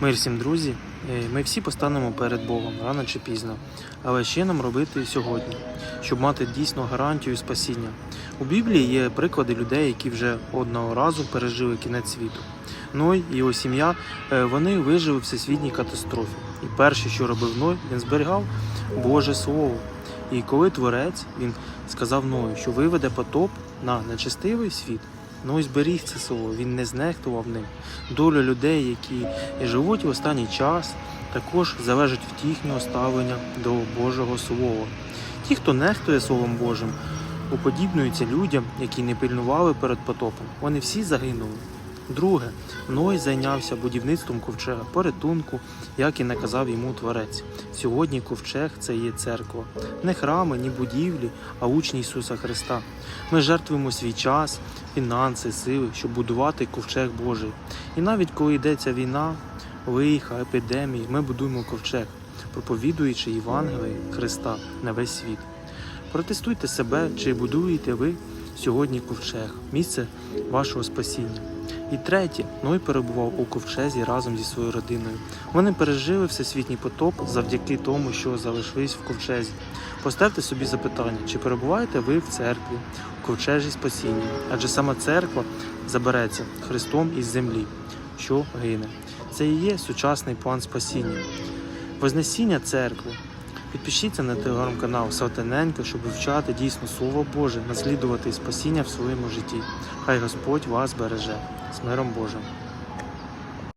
Мир всім, друзі. Е, Ми всі постанемо перед Богом рано чи пізно. Але що нам робити сьогодні, щоб мати дійсно гарантію спасіння? У Біблії є приклади людей, які вже одного разу пережили кінець світу. Ной і його сім'я е, вони вижили в всесвітній катастрофі. І перше, що робив Ной, він зберігав Боже Слово. І коли Творець він сказав Ною, що виведе потоп на нечестивий світ, Ной зберіг це слово, він не знехтував ним. Доля людей, які живуть в останній час, також залежить від їхнього ставлення до Божого Слова. Ті, хто нехтує Словом Божим, уподібнюються людям, які не пильнували перед потопом. Вони всі загинули. Друге, Ной зайнявся будівництвом ковчега порятунку, як і наказав йому Творець. Сьогодні ковчег це є церква, не храми, ні будівлі, а учні Ісуса Христа. Ми жертвуємо свій час, фінанси, сили, щоб будувати ковчег Божий. І навіть коли йдеться війна, лиха, епідемії, ми будуємо ковчег, проповідуючи Євангеліє Христа на весь світ. Протестуйте себе, чи будуєте ви сьогодні ковчег, місце вашого спасіння. І третє, Ной перебував у ковчезі разом зі своєю родиною. Вони пережили всесвітній потоп завдяки тому, що залишились в ковчезі. Поставте собі запитання, чи перебуваєте ви в церкві, в ковчежі спасіння? Адже саме церква забереться Христом із землі, що гине. Це і є сучасний план спасіння. Вознесіння церкви. Підпишіться на телеграм-канал Салтаненко, щоб вивчати дійсно Слово Боже, наслідувати спасіння в своєму житті. Хай Господь вас береже. З миром Божим.